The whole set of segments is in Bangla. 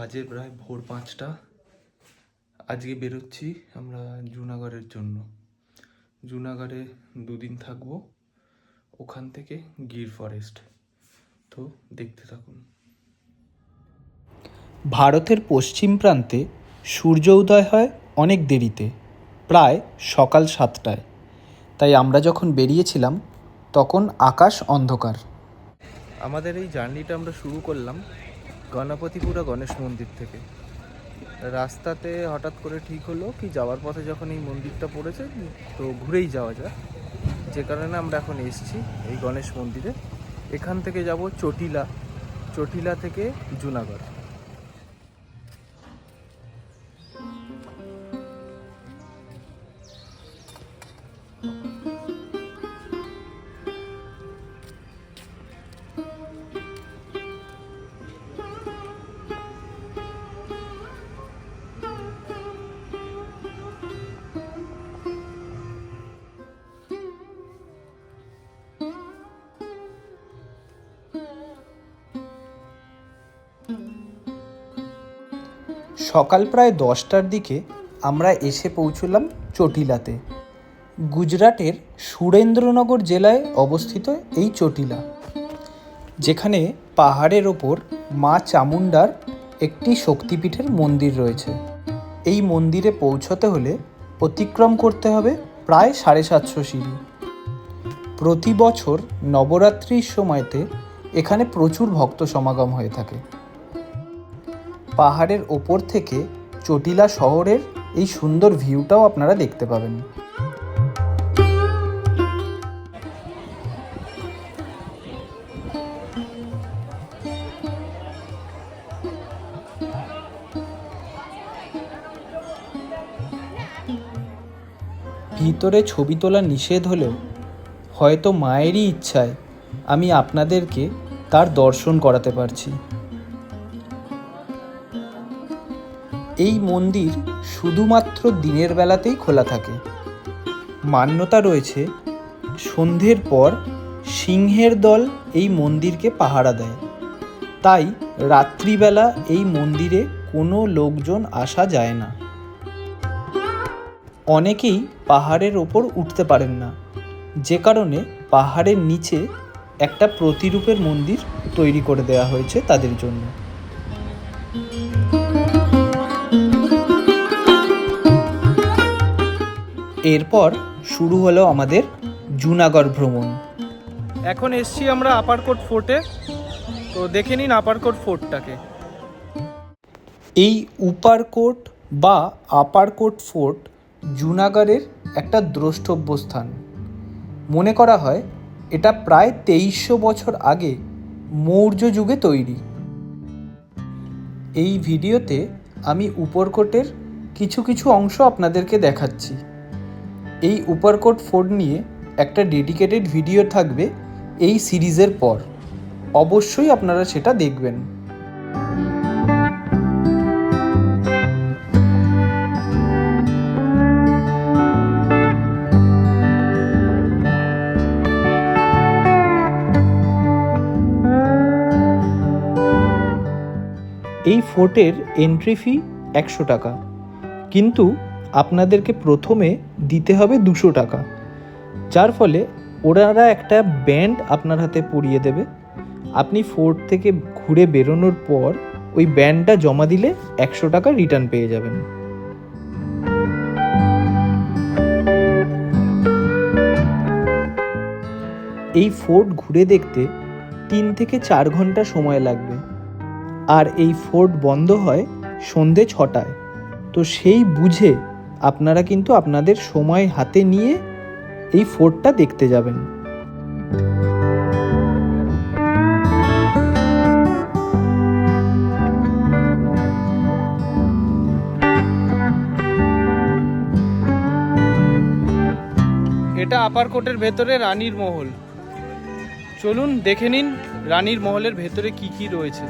বাজে প্রায় ভোর পাঁচটা। আজকে বেরোচ্ছি আমরা জুনাগড়ের জন্য। জুনাগড়ে দুদিন থাকব। ওখান থেকে গির ফরেস্ট তো দেখতে থাকুন। ভারতের পশ্চিম প্রান্তে সূর্য উদয় হয় অনেক দেরিতে প্রায় সকাল সাতটায়। তাই আমরা যখন বেরিয়েছিলাম তখন আকাশ অন্ধকার। আমাদের এই জার্নিটা আমরা শুরু করলাম গণপতিপুরা গণেশ মন্দির থেকে। রাস্তাতে হঠাৎ করে ঠিক হলো কি যাওয়ার পথে যখন এই মন্দিরটা পড়েছে, তো ঘুরেই যাওয়া যায় যে কারণে আমরা এখন এসছি এই গণেশ মন্দিরে। এখান থেকে যাব চটিলা চটিলা থেকে জুনাগড়। সকাল প্রায় দশটার দিকে আমরা এসে পৌঁছলাম চটিলাতে। গুজরাটের সুরেন্দ্রনগর জেলায় অবস্থিত এই চটিলা, যেখানে পাহাড়ের ওপর মা চামুন্ডার একটি শক্তিপীঠের মন্দির রয়েছে। এই মন্দিরে পৌঁছতে হলে অতিক্রম করতে হবে প্রায় সাড়ে সাতশো সিঁড়ি। প্রতি বছর নবরাত্রির সময়তে এখানে প্রচুর ভক্ত সমাগম হয়ে থাকে। পাহাড়ের ওপর থেকে চটিলা শহরের এই সুন্দর ভিউটাও আপনারা দেখতে পাবেন। ভিতরে ছবি তোলা নিষেধ হলেও হয়তো মায়েরই ইচ্ছায় আমি আপনাদেরকে তার দর্শন করাতে পারছি। এই মন্দির শুধুমাত্র দিনের বেলাতেই খোলা থাকে। মান্যতা রয়েছে, সন্ধ্যের পর সিংহের দল এই মন্দিরকে পাহারা দেয়। তাই রাত্রিবেলা এই মন্দিরে কোনো লোকজন আসা যায় না। অনেকেই পাহাড়ের ওপর উঠতে পারেন না। যে কারণে পাহাড়ের নিচে একটা প্রতিরূপের মন্দির তৈরি করে দেওয়া হয়েছে তাদের জন্য। এরপর শুরু হলো আমাদের জুনাগড় ভ্রমণ। এখন এসছি আমরা আপারকোট ফোর্টে তো দেখে নিন আপারকোট ফোর্টটাকে এই উপারকোট বা আপারকোট ফোর্ট জুনাগড়ের একটা দ্রষ্টব্য স্থান মনে করা হয় এটা প্রায় তেইশশো বছর আগে মৌর্য যুগে তৈরি। এই ভিডিওতে আমি উপরকোটের কিছু কিছু অংশ আপনাদেরকে দেখাচ্ছি। এই উপরকোট ফোর্ট নিয়ে একটা ডেডিকেটেড ভিডিও থাকবে এই সিরিজের পর। অবশ্যই আপনারা সেটা দেখবেন। এই ফোর্টের এন্ট্রি ফি একশো টাকা। কিন্তু আপনাদেরকে প্রথমে দিতে হবে দুশো টাকা। যার ফলে ওনারা একটা ব্যান্ড আপনার হাতে পরিয়ে দেবে। আপনি ফোর্ট থেকে ঘুরে বেরোনোর পর ওই ব্যান্ডটা জমা দিলে একশো টাকা রিটার্ন পেয়ে যাবেন। এই ফোর্ট ঘুরে দেখতে তিন থেকে চার ঘণ্টা সময় লাগবে। আর এই ফোর্ট বন্ধ হয় সন্ধে ছটায়। তো সেই বুঝে আপনারা কিন্তু আপনাদের সময় হাতে নিয়ে এই ফোর্টটা দেখতে যাবেন। এটা আপারকোটের ভেতরে রানীর মহল। চলুন দেখে নিন রানীর মহলের ভেতরে কি কি রয়েছে।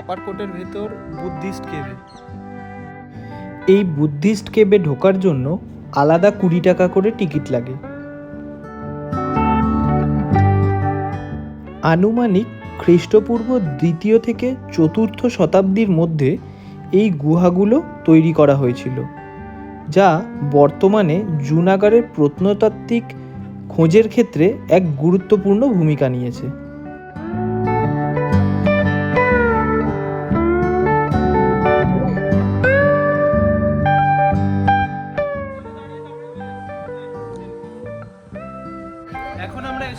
আপার ভেতর বুদ্ধিস্ট কেভে। এই বুদ্ধিস্ট কেবে ঢোকার জন্য আলাদা কুড়ি টাকা করে টিকিট লাগে। আনুমানিক খ্রিস্টপূর্ব দ্বিতীয় থেকে চতুর্থ শতাব্দীর মধ্যে এই গুহাগুলো তৈরি করা হয়েছিল, যা বর্তমানে জুনাগড়ের প্রত্নতাত্ত্বিক খোঁজের ক্ষেত্রে এক গুরুত্বপূর্ণ ভূমিকা নিয়েছে।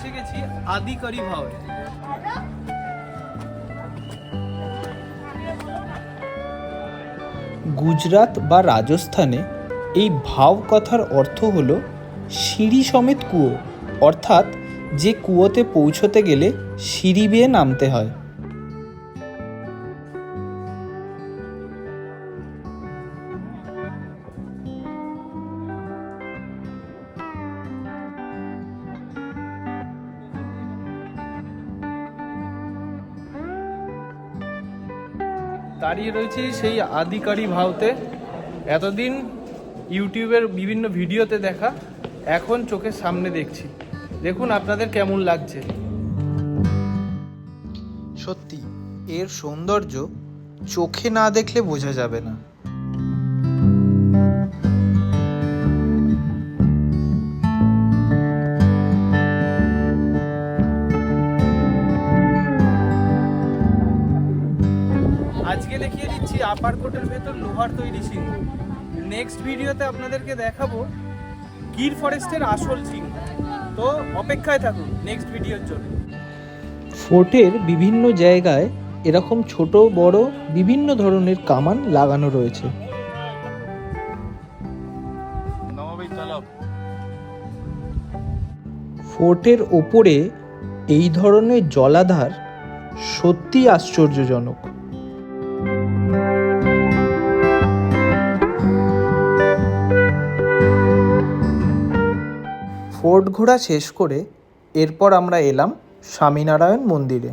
এসে গেছি আদিকারি ভাবে গুজরাট বা রাজস্থানে এই ভাব কথার অর্থ হল সিঁড়ি সমেত কুয়ো। অর্থাৎ যে কুয়োতে পৌঁছতে গেলে সিঁড়ি বেয়ে নামতে হয়। দাঁড়িয়ে রয়েছি সেই আদিকারি ভাওতে এতদিন ইউটিউবের বিভিন্ন ভিডিওতে দেখা, এখন চোখের সামনে দেখছি। দেখুন আপনাদের কেমন লাগছে। সত্যি, এর সৌন্দর্য চোখে না দেখলে বোঝা যাবে না। দেখিয়ে দিচ্ছি আপার কোটের ভেতর লোহার তৈরি সিংহ। নেক্সট ভিডিওতে আপনাদেরকে দেখাবো গির ফরেস্টের আসল সিংহ। তো অপেক্ষায় থাকুন নেক্সট ভিডিওর জন্য। ফোর্টের বিভিন্ন জায়গায় এরকম ছোট, বড়, বিভিন্ন ধরনের কামান লাগানো রয়েছে। ফোর্টের ওপরে এই ধরনের জলাধার সত্যি আশ্চর্যজনক। ফোর্ট ঘোরা শেষ করে এরপর আমরা এলাম স্বামীনারায়ণ মন্দিরে।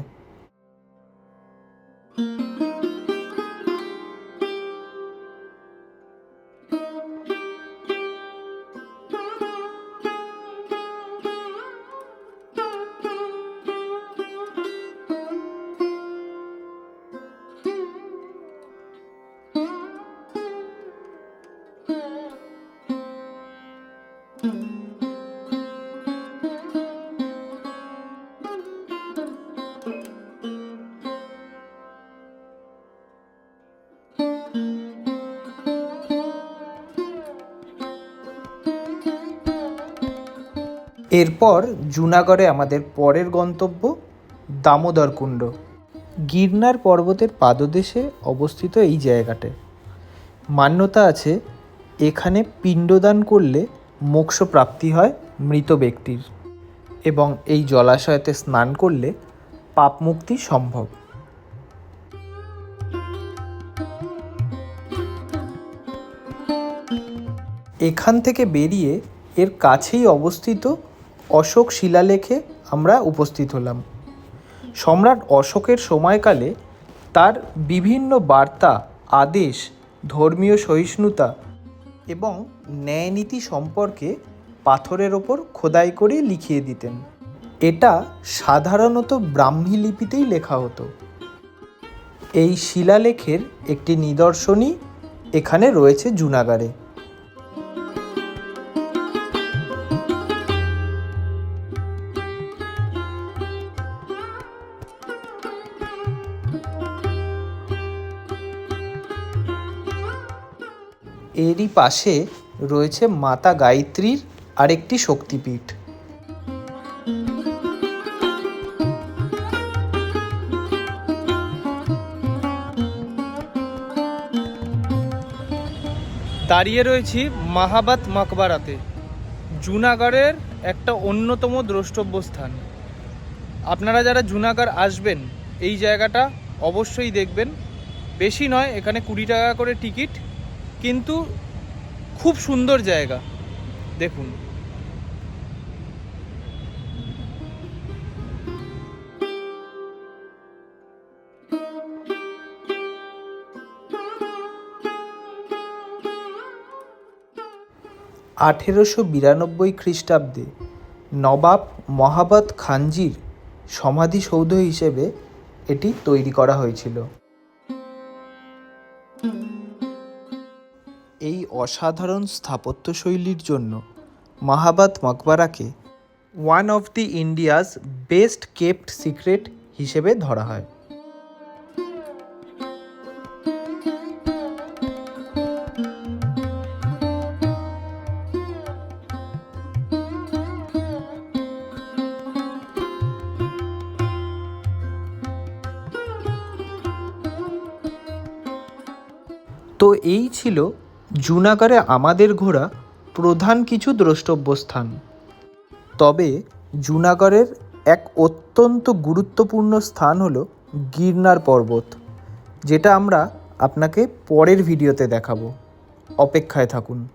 এরপর জুনাগড়ে আমাদের পরের গন্তব্য দামোদর কুণ্ড। গিরনার পর্বতের পাদদেশে অবস্থিত এই জায়গাটা। মান্যতা আছে, এখানে পিণ্ডদান করলে মোক্ষ প্রাপ্তি হয় মৃত ব্যক্তির এবং এই জলাশয়তে স্নান করলে পাপ মুক্তি সম্ভব। এখান থেকে বেরিয়ে এর কাছেই অবস্থিত অশোক শিলালেখে আমরা উপস্থিত হলাম। সম্রাট অশোকের সময়কালে তার বিভিন্ন বার্তা, আদেশ, ধর্মীয় সহিষ্ণুতা এবং ন্যায়নীতি সম্পর্কে পাথরের ওপর খোদাই করে লিখিয়ে দিতেন। এটা সাধারণত ব্রাহ্মী লিপিতেই লেখা হতো। এই শিলালেখের একটি নিদর্শনই এখানে রয়েছে জুনাগাড়ে। এরই পাশে রয়েছে মাতা গায়ত্রীর আরেকটি শক্তিপীঠ। দাঁড়িয়ে রয়েছি মাহাবাত মকবারাতে। জুনাগড়ের একটা অন্যতম দ্রষ্টব্য স্থান আপনারা যারা জুনাগড় আসবেন, এই জায়গাটা অবশ্যই দেখবেন। বেশি নয়, এখানে কুড়ি টাকা করে টিকিট কিন্তু খুব সুন্দর জায়গা। দেখুন। আঠেরোশো বিরানব্বই খ্রিস্টাব্দে নবাব মহাবত খানজির সমাধিসৌধ হিসেবে এটি তৈরি করা হয়েছিল। অসাধারণ স্থাপত্যশৈলীর জন্য মাহাবাদ মকবরাকে one of the India's best kept secret হিসেবে ধরা হয়। তো এই ছিল জুনাগড়ে আমাদের ঘোরা প্রধান কিছু দ্রষ্টব্য স্থান তবে জুনাগড়ের এক অত্যন্ত গুরুত্বপূর্ণ স্থান হলো গিরনার পর্বত, যেটা আমরা আপনাকে পরের ভিডিওতে দেখাবো। অপেক্ষায় থাকুন।